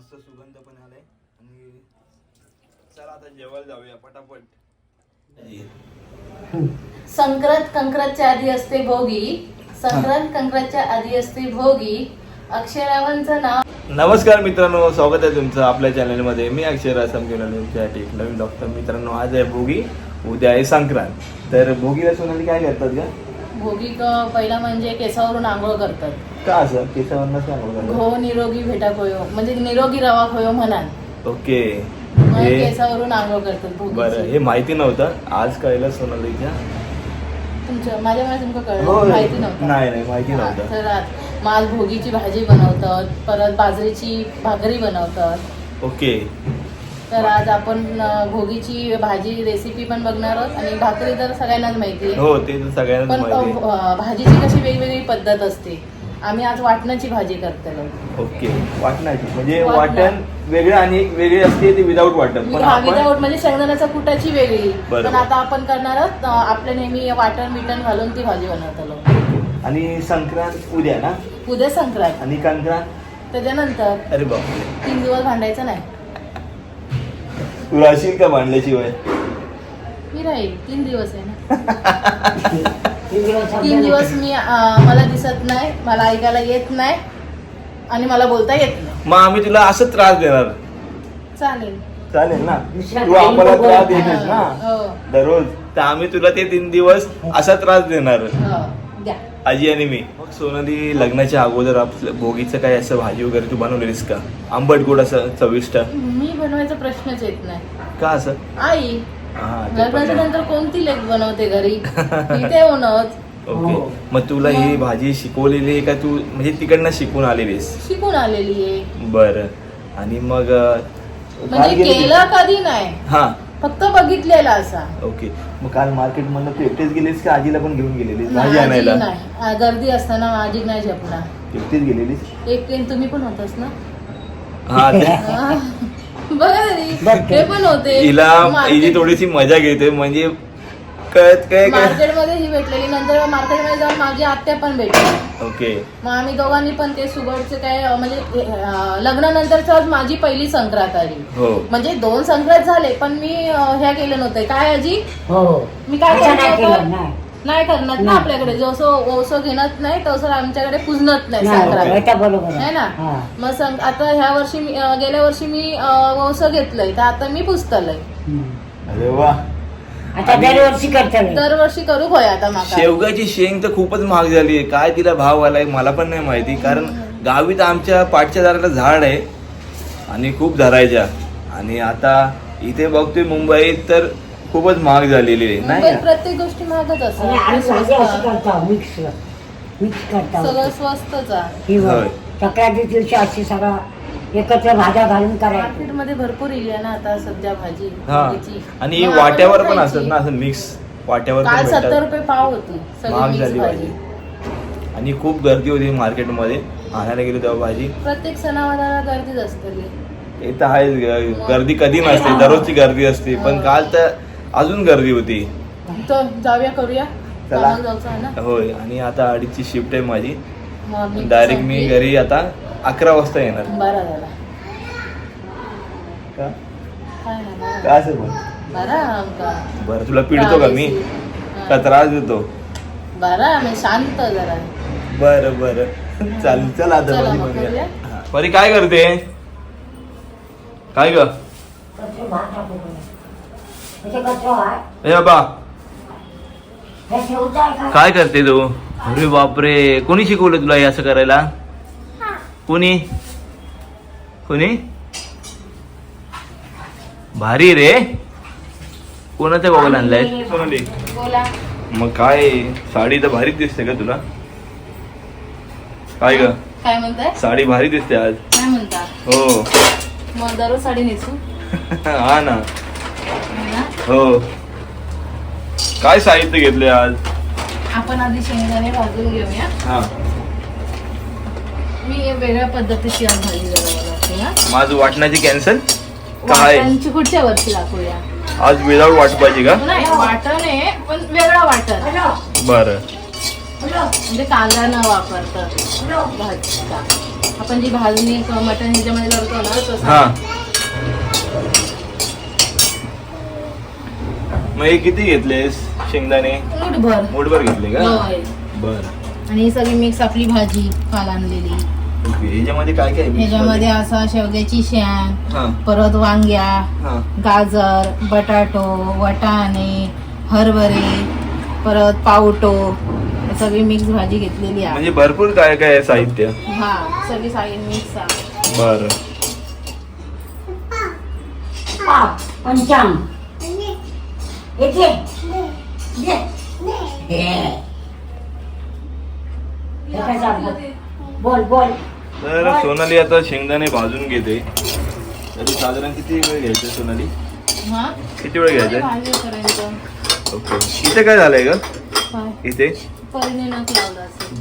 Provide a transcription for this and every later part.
मस्त सुगंध पण आलाय. आणि चला आता जेवायला जाऊया पटापट. संक्रांत कंक्रांतच्या आधी असते भोगी. संक्रांत कंक्रांतच्या आधी असते भोगी. अक्षरावांचं नाव नमस्कार मित्रांनो स्वागत आहे तुमचं आपल्या चॅनलमध्ये. मी अक्षर असम आलो तुमच्यासाठी एक नवीन डॉक्टर मित्रांनो आज आहे भोगी उद्या आहे संक्रांत. तर भोगीला सोनाली काय करतात का भोगी क- पहिला म्हणजे केसावरून आंघोळ करतात. का असं? केसावरनं सांगू घो निरोगी भेटा खोयो म्हणजे निरोगी रवा खोयो म्हणाल. ओके. हे केसावरून आंघोळ करतात बरं हे माहिती नव्हतं. आज कळलं सोनालीच्या तुमच्या माझ्या मला तुमचं हो कळलं माहिती नव्हतं. नाही नाही माहिती हा, नव्हतं. तर आज भोगीची भाजी बनवतात. परत बाजरीची भाकरी बनवतात. ओके. तर आज आपण भोगीची भाजी रेसिपी पण बघणार आहोत. आणि भाकरी तर सगळ्यांनाच माहिती आहे. हो ते तर सगळ्यांनाच पण भाजीची कशी वेगवेगळी पद्धत असते. आम्ही आज वाटणाची भाजी करतो ओके वाटणाची. म्हणजे वाटण. वाटण वेगळं आणि वेगळी असते ती विदाऊट वाटण. पण आपण विदाऊट म्हणजे शेंगदाण्याच्या कुटाची वेगळी. बरोबर. पण आता आपण करणार आहोत अं, नेहमी वाटण बिटण घालून ती भाजी बनवतो आणि संक्रांत उद्या ना? उद्या संक्रांत. आणि कंक्रांत? त्याच्यानंतर अरे बापरे. तीन दिवस भांडायचं नाही. तू राहशील का भांडल्याशिवाय? मी राहील तीन दिवस आहे ना. तीन दिवस मी अं, मला दिसत नाही मला ऐकायला येत नाही आणि मला बोलता येत नाही. मग आम्ही तुला असं त्रास देणार. चालेल. चालेल ना? तू आम्हाला त्रास देतेस ना? हो. दररोज. तर आम्ही तुला ते तीन दिवस असा त्रास देणार. हो द्या. आजी आणि मी. मग सोनाली लग्नाच्या अगोदर आपलं भोगीचं काय असं भाजी वगैरे तू बनवलेलीस का? आंबट गोड असं चविष्ट? मी बनवायचा प्रश्नच येत नाही. का असं? आई लग्नाच्या. नंतर कोणती लेख बनवते घरी? तिथे होणंच ओके. हो. मग तुला ही भाजी शिकवलेली आहे का तू? म्हणजे तिकडनं शिकून आलेलीस शिकून आलेली आहे. बर. आणि मग म्हणजे केलं कधी नाही. हा. फक्त बघितलेला असा. ओके. मग काल मार्केट मधनं तू एकटेच गेलीस का आजीला पण घेऊन गेलेलीस? भाजी आजी आणायला? नाही. आ, गर्दी असताना माझी नाही झपणार. एकटीच गेलेलीस? एक तुम्ही पण होतास ना? हा ते- बघा तरी बघते. ते पण होते. हिला हिची थोडीशी मजा घेते म्हणजे कळत काय मार्केटमध्ये ही भेटलेली नंतर मार्केटमध्ये जाऊन माझी आत्या पण भेटली. ओके. मग आम्ही दोघांनी पण ते सुगडचे काय म्हणजे अं, लग्नानंतरच माझी पहिली संक्रांत आली. हो. म्हणजे दोन संक्रांत झाले पण मी ह्या केलं नव्हतं. काय आजी? हो मी काय केलं नाही नाही करणार ना नाही. आपल्याकडे. जसं ओसं घेणत नाही तसं आमच्याकडे पुजणत नाही संक्रांत. ना? हा. मग संक- आता ह्या वर्षी मी- अं, गेल्या वर्षी मी ओसं घेतलंय. तर आता मी पुजतलंय. अरे वा. आता दरवर्षी करता दरवर्षी करू होय आता माका. शेवगाची शेंग तर खूपच महाग झाली आहे. काय तिला भाव आलाय मला पण नाही माहिती. कारण गावी तर आमच्या पाठच्या दाराला झाड आहे आणि खूप धरायच्या. आणि आता इथे बघतोय मुंबईत तर खूपच महाग झालेली आहे. नाही मुंबईत का? प्रत्येक गोष्टी महागच आणि आम्ही असतात करतो मिक्स. मिक्स करता. सगळं स्वस्तच आहे. ही होय. सकाळच्या दिवशी अशी सगळं एकत्र भाज्या घालून करायची. मार्केटमध्ये भरपूर येईल ना आता सध्या भाजी हा. भाजीची. आणि मग वाट्यावर आपण पण खायची. असतात ना असं मिक्स वाट्यावर काल पण सत्तर भेटतात रुपये पाव होती महाग सगळी झाली भाजी. भाजी. आणि खूप गर्दी होती मार्केटमध्ये. आणायला गेलो तेव्हा भाजी. प्रत्येक सणावाराला गर्दीच असते ते. तर आहेच ग- गर्दी कधी नसते दररोजची गर्दी असते. पण काल तर अजून गर्दी होती. तर जाऊया करूया. चला. कामाला जायचं आहे ना? होय आणि आता अडीचची शिफ्ट आहे माझी. डायरेक्ट मी. घरी आता अकरा वाजता येणार. बरा झाला का? काय नाही बरा. का असं बरा आमका बरं तुला पिडतो का मी? हा. का त्रास देतो? बरा मी शांत जरा. बरं बरं. चालेल चल आता चला मग. करूया. हा. परी काय करते? काय ग कच्चं भात टाकू बरं. त्याचे कच्चं आहे. ए बाबा? काय करते तू अरे बापरे कोणी शिकवलं तुला हे असं करायला कोणी कोणी भारी रे कोणाचा गॉगल आणलाय सोनाली मग काय साडी तर भारीच दिसते का तुला काय ग काय म्हणताय साडी भारी दिसते आज काय म्हणता हो मग दररोज साडी नेसू हा ना है. काय साहित्य घेतले आज? आपण आधी शेंगदाणे भाजून घेऊया. हा. मी वेगळ्या पद्धतीची आज भाजी ना माझं वाटण्याची कॅन्सल काय? वाटणची पुढच्या वर्षी दाखवूया. आज विदाऊट वाटपाची का? नाही वाटण आहे पण वेगळा वाटण बरं. म्हणजे कांदा न वापरता भाजीचा आपण जी भाजणी मटण ह्याच्यामध्ये करतो ना तसं. हा. मग हे किती घेतलेस शेंगदाणे? मूठभर मूठभर घेतले का? होय. बर. आणि ही सगळी मिक्स आपली भाजी काल आणलेली. ओके ह्याच्यामध्ये काय काय आहे ह्याच्यामध्ये मध्ये? असा शेवग्याची शेंग हा. परत वांग्या हा. गाजर बटाटो वटाणे हरभरे परत पावटो हे सगळी मिक्स भाजी घेतलेली आहे. म्हणजे भरपूर काय काय आहे साहित्य? हा सगळी साई मिक्स आहे. बर. पंचांग. येते. ये. काय चाललं? बोल बोल. तर सोनाली आता शेंगदाणे भाजून घेते. तरी साधारण किती वेळ घ्यायचं सोनाली? किती वेळ घ्यायचं भाजी करायचं ओके. इथे काय झालंय ग? काय? इथे?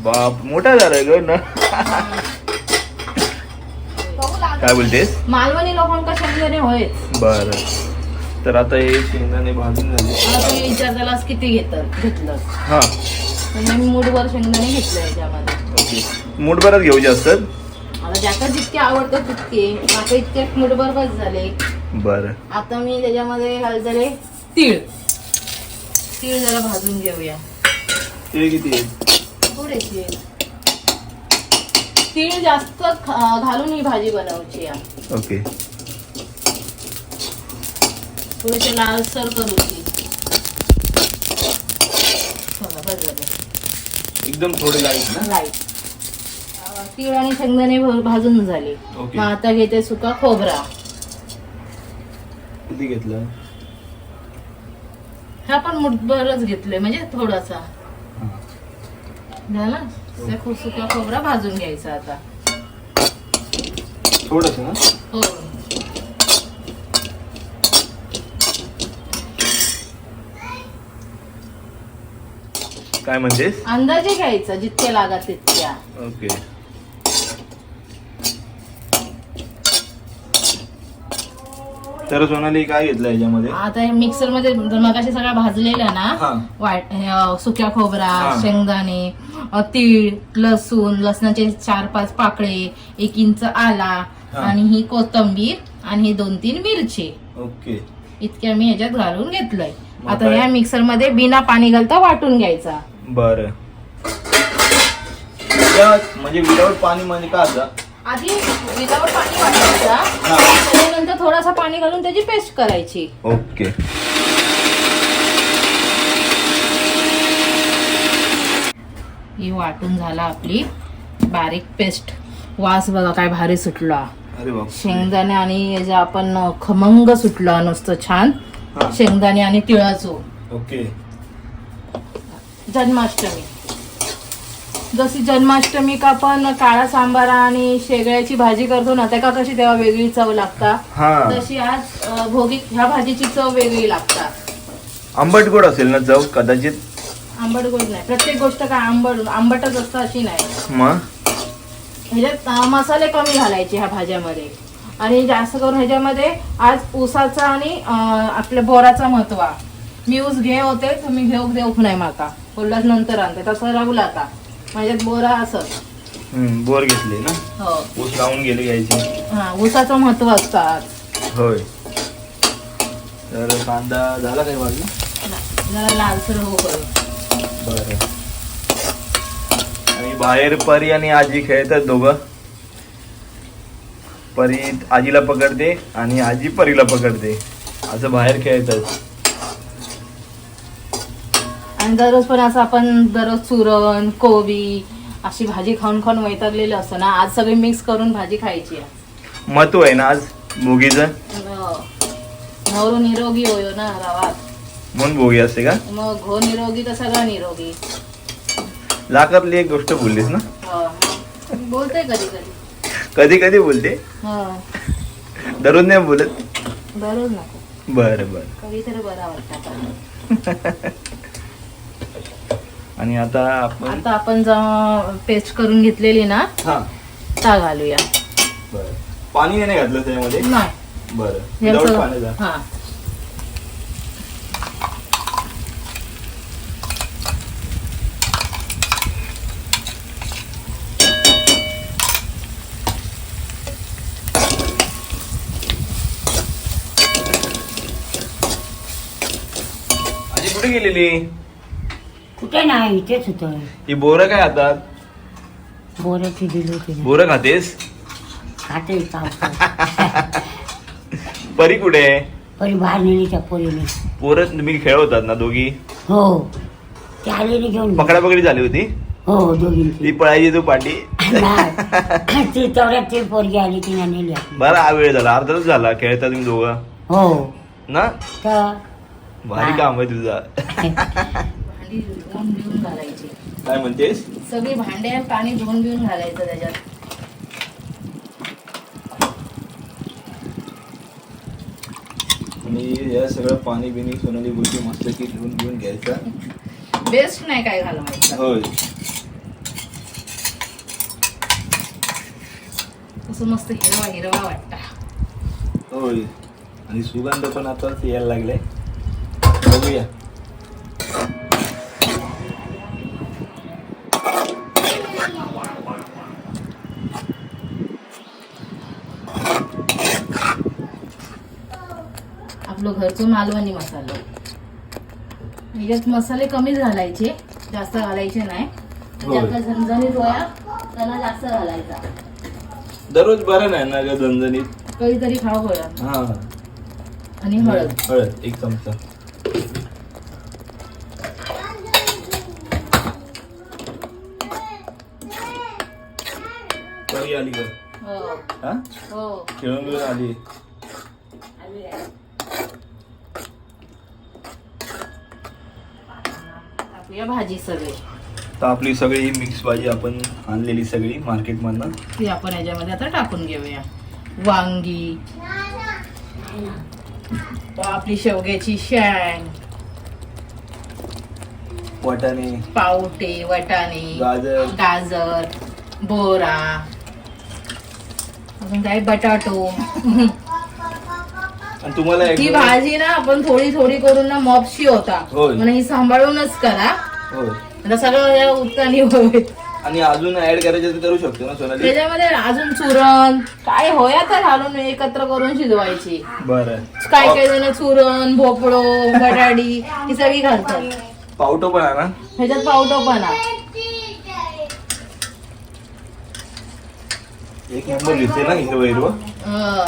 बाप मोठा झालाय ग ना? काय बोलतेस? मालवणी लोकांका शेंगदाणे होयच. बर. तर आता हे शेंगदाणे भाजून झाले. मला तुम्ही किती घेतात घेतलं हा. म्हणजे मी मूठभर शेंगदाणे घेतले याच्यामध्ये. ओके. मूठभरच घेऊ जास्त? ज्याका जितके आवडतं तितके. आता इतके मूठभर बस झाले. बर. आता मी त्याच्यामध्ये घालतले तीळ. तीळ जरा भाजून घेऊया. ते किती आहे? थोडेसे तीळ. जास्त ख- घालून ही भाजी बनवायची या ओके. थोडेसे लालसर झालं. एकदम थोडे लाइट ना? अं, तीळ आणि शेंगदाणे भाजून झाले. मग आता घेते सुका खोबरा. किती घेतलं? हा पण मुठभरच घेतले म्हणजे थोडासा. झाला? सुका खोबरा भाजून घ्यायचा आता. थोडंसं ना? हो. काय म्हणतेस अंदाजे घ्यायचा जितके लागत तितक्या ओके तर सोनाली काय घेतलं याच्यामध्ये आता हे मिक्सरमध्ये मगाशी सगळा भाजलेला हा. ना वाट हे, अं, सुक्या खोबरा हा. शेंगदाणे अं, तीळ लसूण लसणाचे चार पाच पाकळे एक इंच आला हा. आणि ही कोथंबीर आणि ही दोन तीन मिरची ओके इतक्या मी ह्याच्यात घालून घेतलंय मग आता काय? या मिक्सरमध्ये बिना पाणी घालता वाटून घ्यायचा बर. म्हणजे विदाऊट पाणी म्हणजे का आता आधी विदाऊट पाणी वाटायचा. त्याच्यानंतर थोडासा पाणी घालून त्याची पेस्ट करायची. ओके. ही वाटून झाला आपली बारीक पेस्ट वास बघा काय भारी सुटला. शेंगदाणे आणि जे आपण खमंग सुटला नुसतं छान. शेंगदाणे आणि तिळाचो. ओके. जन्माष्टमी. जशी जन्माष्टमी का आपण काळा सांबारा आणि शेगळ्याची भाजी करतो ना त्या का कशी तेव्हा वेगळी चव लागता. हा. तशी आज अं, भोगी ह्या भाजीची चव वेगळी लागतात आंबट गोड असेल ना चव कदाचित? आंबट गोड नाही. प्रत्येक गोष्ट काय आंबट आंबटच असतं अशी नाही. मग? ह्याच्यात अं, मसाले कमी घालायचे ह्या भाज्यामध्ये. आणि जास्त करून ह्याच्यामध्ये आज ऊसाचा आणि अं, आपल्या बोराचा महत्वा मी ऊस घे होते तर मी घेऊ देऊक नाही माका. बोललाच नंतर आणते. तसं राहुल आता माझ्यात बोरा असत हम्म, बोर घेतले ना? हो. ऊस लावून गेले घ्यायचे. हा ऊसाचं महत्त्व असतात. होय. तर कांदा झाला काय भाजी जरा लालसर हो बर. आणि बाहेर परी आणि आजी खेळतात दोघं. परी आजीला पकडते आणि आजी परीला पकडते. असं बाहेर खेळतात. आणि दररोज पण असं आपण दररोज चुरण कोबी अशी भाजी खाऊन खाऊन वैतागलेलं असतं ना. आज सगळी मिक्स करून भाजी खायची आहे महत्त्व आहे ना आज? भोगीचं हो. नवरो निरोगी होयो ना गावात. म्हणून भोगी असते का? मग घो निरोगी तर सगळा निरोगी. लाखातली एक गोष्ट बोललीस ना? हो. बोलते कधी कधी. कधी कधी बोलते? हो. दररोज नाही बोलत? दररोज नको. बरं बरं. कधी तरी बरा वाटतं आणि आता आपण आता आपण पेस्ट करून घेतलेली ना हा. ता घालूया. पाणी नाही घातलं त्याच्यामध्ये नाही. बरं. हे. आजी कुठे गेलेली? कुठे नाही इथेच होतं. ही बोरं काय हातात दिली होती. ना. बोरं खातेस? खाते. परी कुठे? आहे परी बाहेर नेली त्या पोरीने. पोरं तुम्ही खेळवतात ना दोघी? हो. ते आलेली घेऊन. पकडा पकडी झाली होती? हो दोघींची. ती पळायची तू पाठी. नाही. ती तेवढ्यात ती पोरगी आली तिने नेली आपली. बरं हा वेळ झाला. अर्धाच झाला. खेळता तुम्ही दोघं? हो. ना? तर भारी काम आहे तुझा. भांडी धुवून बिवून घालायची. काय म्हणतेस? सगळी भांडे आणि पाणी धुवून बिवून घालायचं त्याच्यात. आणि या सगळं पाणी बिनी सोनाली गोष्टी मस्त की घेऊन घेऊन घ्यायचा. बेस्ट नाही काय घालवायचं होय. असं मस्त हिरवा हिरवा वाटता. होय. आणि सुगंध पण आताच यायला लागलाय. बघूया. आपलं घरचं मालवणी मसाला. याच्यात मसाले कमी घालायचे जास्त घालायचे नाही. आपल्या झणझणीत होया त्यांना जास्त घालायचा. दररोज बरं नाही ना ग झणझणीत? कधीतरी खाऊ होया हा. आणि हळद. हळद एक चमचा. बरी आली ग. हो. हा? हो. खेळून घेऊन आली. टाकूया भाजी सगळी. तर आपली सगळी मिक्स भाजी आपण आणलेली सगळी मार्केटमधनं. ती आपण याच्यामध्ये आता टाकून घेऊया. वांगी. आपली शेवग्याची शेंग. वाटाणे. पावटे वाटाणे गाजर. गाजर बोरा. अजून काय? बटाटो. आणि तुम्हाला एक ही भाजी ना आपण थोडी थोडी करून ना मॉपशी होता. होय. म्हणजे ही सांभाळूनच करा. होय. आता सगळं या उत्तानी होईल. आणि अजून ऍड करायचं तर करू शकतो ना सोनाली? त्याच्यामध्ये अजून चुरण काय होया तर घालून एकत्र करून शिजवायची. बरं. काय काय जण चुरण भोपळो बटाडी ही सगळी घालतात. पावटो पण आहे ना ह्याच्यात पावटो पण आहे एक नंबर दिसते ना हिरवं हिरवं अं,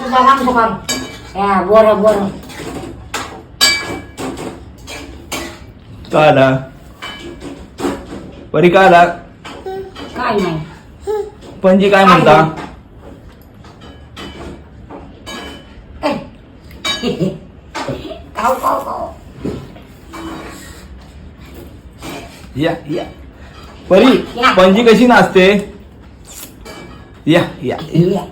सामान सुकाम या बोर बोर का आला परी का आला काय नाही पणजी काय म्हणता खाऊ खाऊ खाऊ या या परी. पणजी कशी नाचते? या या. या.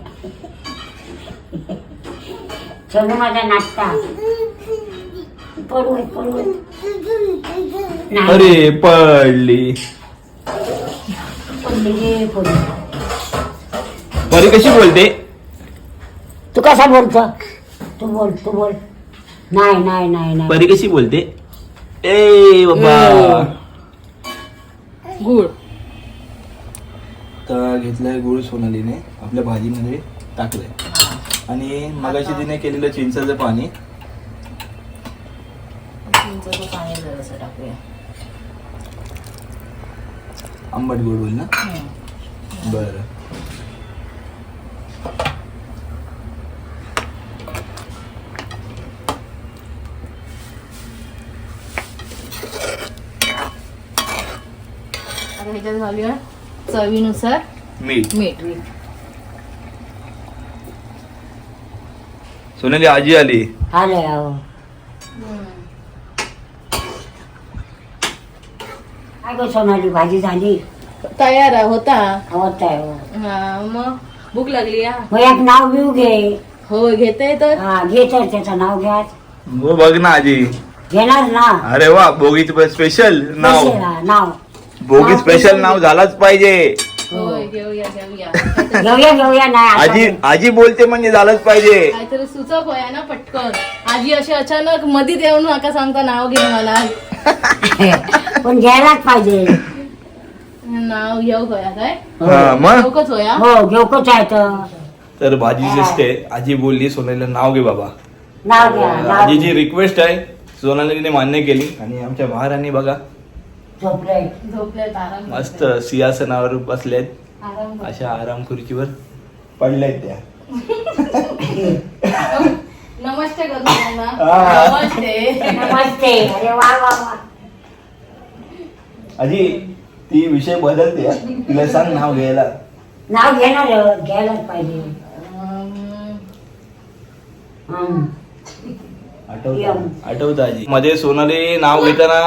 चलू माझा नाश्ता पडू अरे पडली. पडली रे, पडली. परी कशी बोलते? तू कसा बोलतो? तू बोल तू बोल. नाही नाही नाही नाही. परी कशी बोलते? ए बाबा. गुळ. तर घेतलाय गुळ सोनालीने. आपल्या भाजीमध्ये टाकलंय. आणि मगाशी तिने केलेलं चिंचाचं पाणी. चिंचेचं पाणी जरासं टाकूया. आंबट गोड होईल ना. बरं. आता ह्याच्यात घालूया चवीनुसार मीठ. मीठ. सोनाली आजी आली. अहो काय गं सोनाली भाजी झाली? तयार होता. आवडत आहे हो. हा, मग? भूक लागली हा मग एक नाव बिव घे. हो घेते तर. हा घे तर त्याचं नाव घ्या. हो बघ ना आजी. घेणार ना? अरे वा बोगीच स्पेशल नाव. नाव. बोगी स्पेशल नाव झालाच पाहिजे. घेऊया घेऊया घेऊया घेऊया नाही आजी आता आजी बोलते म्हणजे झालंच पाहिजे. काहीतरी सुचक होया ना पटकन. आजी अशी अचानक मधीत येऊन नका सांगता नाव घे मला. पण घ्यायलाच पाहिजे. नाव घेऊ होया काय? हा, मग? होया? हो आहे तर. तर भाजी आजी बोलली सोनालीला नाव घे बाबा. नाव घ्या तर नाव आजीची रिक्वेस्ट आहे. सोनालीने मान्य केली. आणि आमच्या महाराणी बघा. झोपलंय आराम मस्त. सिंहासनावर बसलेत. अशा आराम खुर्चीवर पडल्यात त्या. नमस्ते. नमस्ते. नमस्ते. अरे वा वा वा. आजी ती विषय बदलते हा. तिला सांग नाव घ्यायला. नाव घेणार घ्यायलाच पाहिजे. आठवत. आठवत आजी. मध्ये सोनाली नाव घेताना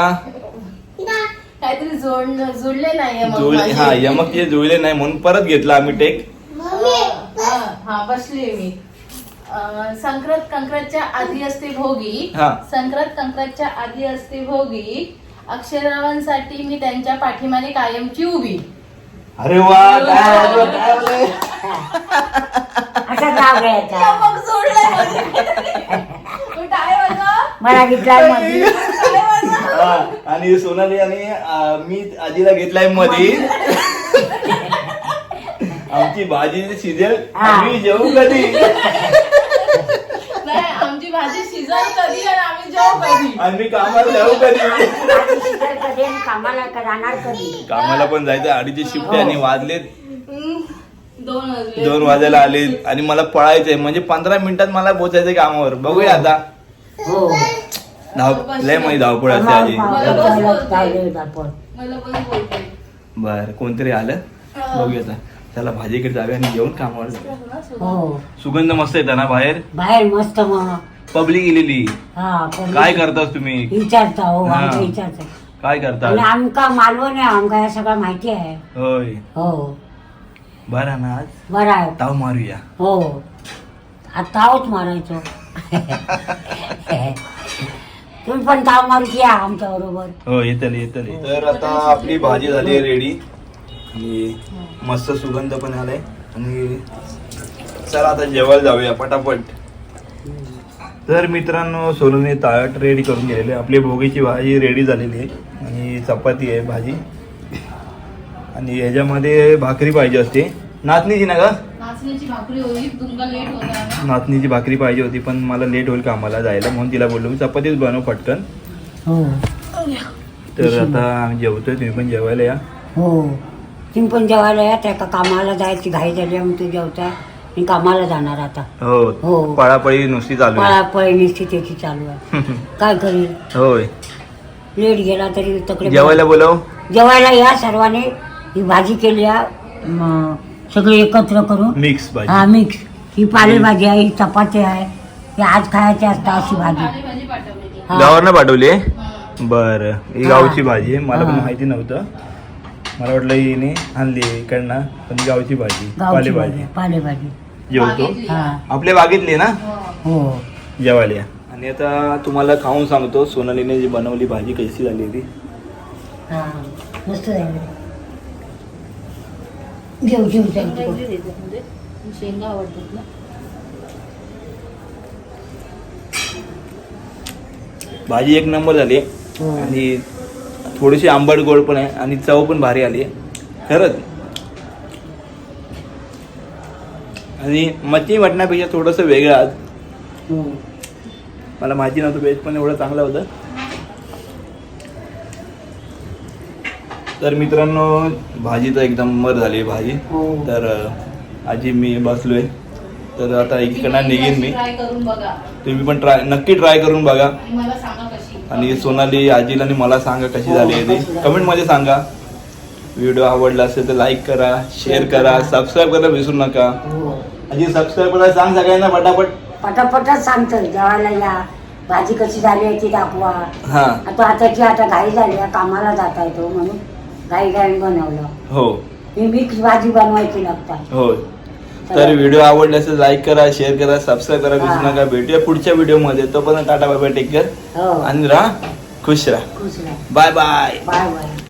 काहीतरी जोड जुळले नाहीये मग जुळले माझे. हा यमक जे जुळले नाही म्हणून परत घेतला आम्ही टेक हा, हा बसली मी अं, संक्रांत कंक्रांतच्या आधी असते भोगी हा. संक्रांत कंक्रांतच्या आधी असते भोगी अक्षरावांसाठी मी त्यांच्या पाठीमागे कायमची उभी अरे वा काय वाजवा, काय बोलले? असं नाव घ्यायचं मग. मला वाजव. हा, आणि सोनाली आणि मी आजीला घेतलायमध्ये आमची भाजी शिजेल हा. आम्ही जेवू कधी? नाही आमची भाजी शिजल कधी आणि आम्ही जेव कधी? आम्ही कामाला जाऊ कधी? माझी शिकार कधी आणि कामाला का जाणार कधी? कामाला पण जायचं अडीचशे शिफ्ट आणि वाजलेत. हम्म, दोन वाजले. दोन वाजायला आले आणि मला पळायचंय. म्हणजे पंधरा मिनिटात मला पोचायचंय कामावर. बघूया आता. हो. धाव लय माझी धावपळ असते आजी. बर कोणतरी आलं? बघूया आता. त्याला भाजीकडे जाऊया आणि जेवण कामावर जाऊया हो. सुगंध मस्त येतात ना बाहेर? बाहेर मस्त मग पब्लिक गेलेली. हा पण काय करतास तुम्ही? विचारता हो हा. आमचं विचारता. काय आणि करता आमका मालवण आहे आमका या सगळं माहिती आहे. होय. हो. बरं ना आज? बरं आहे. ताव मारूया. हो. आता तावच मारायचो. तुम्ही पण ताव मारू या आमच्या बरोबर. हो येतले येतले. तर आता आपली भाजी झाली रेडी आणि मस्त सुगंध पण आलाय. आणि चला आता जेवायला जाऊया पटापट. तर मित्रांनो सोलूने ताट रेडी करून गेलेले आपली भोगीची भाजी रेडी झालेली आहे. आणि चपाती आहे भाजी. आणि ह्याच्यामध्ये भाकरी पाहिजे असते. नाचणीची ना का नाचणीची भाकरी पाहिजे होती पण मला लेट होईल कामाला जायला म्हणून तिला बोललो. मी चपातीच बनव पटकन. हो. तर आता आम्ही जेवतोय तुम्ही पण जेवायला या. हो. तुम्ही पण जेवायला या त्या का कामाला जायची घाई झाली मग तू जेवता मी कामाला जाणार आता. हो. हो. पळापळी नुसती चालू आहे. पळापळी निश्चित त्याची चालू आहे. काय करेल? होय. लेट गेला तरी तकडे जेवायला बोलव. जेवायला या सर्वांनी. ही भाजी केली आहे. म, सगळे एकत्र करून मिक्स हा भाजी मिक्स ही पालेभाजी आहे ही चपाती आहे ही आज खायची असतं अशी भाजी. हा. गावानं पाठवली? हं. बर. ही हा. गावची भाजी आहे मला पण हा. माहिती नव्हतं. मला वाटलं हिने आणली इकडनं पण ही गावची भाजी गावची पालेभाजी भाजी पालेभाजी. जेवतो. हा. आपल्या बागेतली ना? हो. हो. जेवायला या. आणि आता तुम्हाला खाऊन सांगतो सोनालीने जी बनवली भाजी कशी झाली ती? हा. मस्त झालं. शेंगा इकडे देतात म्हणजे? शेंगा आवडतात ना? भाजी एक नंबर झाली. हो. आणि थोडीशी आंबट गोड पण आहे आणि चव पण भारी आली. खरंच. आणि मच्छी मटणापेक्षा थोडंसं वेगळं आज. हो. मला माहिती नव्हतं व्हेज पण एवढं चांगलं होतं. तर मित्रांनो भाजी तर एकदम मर झाली भाजी. हो. तर आजी मी बसलोय. तर आता एकीकडनं निघेन मी. ट्राय करून बघा. तुम्ही पण ट्राय नक्की ट्राय करून बघा. आणि मला सांगा कशी. आणि सोनाली आजीला आणि मला सांगा कशी झाली आहे ती. कमेंटमध्ये सांगा. व्हिडिओ आवडला असेल तर लाईक करा शेअर करा सबस्क्राईब करायला विसरू नका. हो. आजी सबस्क्राईब करायला सांग सगळ्यांना पटापट. पटापटच सांगतो जेवायला या. भाजी कशी झाली आहे ती दाखवा. हा. आता आताची आता घाई झाली आहे कामाला जाता येतो म्हणून. बनवलं. हो. ही मिक्स भाजी बनवायची लागतात. हो. तर व्हिडिओ आवडला असेल लाईक करा शेअर करा सबस्क्राईब करा विसरू. नका. भेटूया पुढच्या व्हिडिओमध्ये. तोपर्यंत टाटा बाय बाय टेक केअर. हो. आणि राहा खुश राहा. खुश राहा. Bye bye. Bye bye.